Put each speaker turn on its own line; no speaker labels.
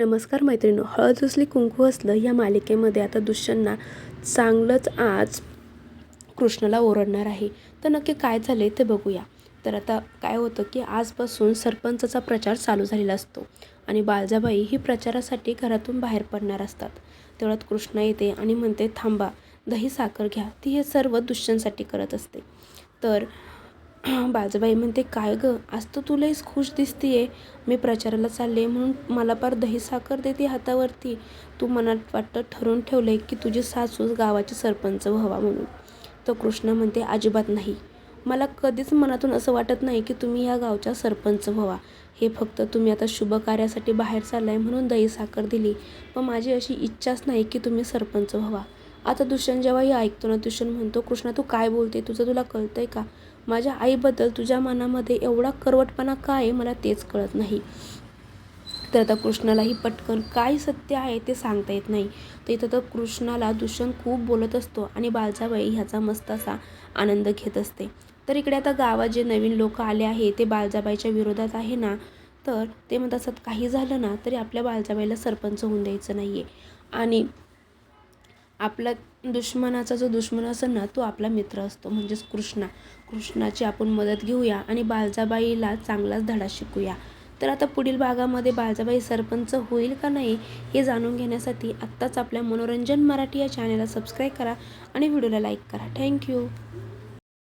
नमस्कार मैत्रिणी हळद असली कुंकू असलं या मालिकेमध्ये आता दुष्यंना चांगलंच आज कृष्णाला ओरडणार आहे. तर नक्की काय झाले ते बघूया. तर आता काय होतं की आजपासून सरपंचाचा प्रचार चालू झालेला असतो आणि बाळजाबाई ही प्रचारासाठी घरातून बाहेर पडणार असतात. तेवढ्यात कृष्णा येते आणि म्हणते थांबा दही साखर घ्या. ती हे सर्व दुष्यंसाठी करत असते. तर बाजूबाई म्हणते काय गं? आज तर तू लईच खुश दिसतीये. मी प्रचाराला चालले म्हणून मला पार दही साखर देते हातावरती. तू मनात वाटतं ठरवून ठेवलंय की तुझी सासूस गावाची सरपंच व्हावा म्हणून. तर कृष्ण म्हणते अजिबात नाही. मला कधीच मनातून असं वाटत नाही की तुम्ही या गावच्या सरपंच व्हावा. हे फक्त तुम्ही आता शुभ कार्यासाठी बाहेर चाललाय म्हणून दही साखर दिली. पण माझी अशी इच्छाच नाही की तुम्ही सरपंच व्हावा. आता दुष्यंत जेव्हा हे ऐकतो ना दुष्यंत म्हणतो कृष्णा तू काय बोलते तुझं तुला कळतंय का? माझ्या आईबद्दल तुझ्या मनामध्ये एवढा करवटपणा काय आहे? मला तेच कळत नाही. तर आता कृष्णालाही पटकन काय सत्य आहे ते सांगता येत नाही. तर इथं तर कृष्णाला दुष्यंत खूप बोलत असतो आणि बाळजाबाई ह्याचा मस्त असा आनंद घेत असते. तर इकडे आता गावात जे नवीन लोक आले आहे ते बाळजाबाईच्या विरोधात आहे ना तर ते म्हणत असतात काही झालं ना तरी आपल्या बाळजाबाईला सरपंच होऊन द्यायचं नाही आहे आणि आपला दुश्मनाचा जो दुश्मन असेल ना तो आपला मित्र असतो. म्हणजेच कृष्णा. कृष्णाची आपण मदत घेऊया आणि बाळजाबाईला चांगलाच धडा शिकूया. तर आता पुढील भागामध्ये बाळजाबाई सरपंच होईल का नाही हे जाणून घेण्यासाठी आत्ताच आपल्या मनोरंजन मराठी या चॅनलला सबस्क्राईब करा आणि व्हिडिओला लाईक करा. थँक्यू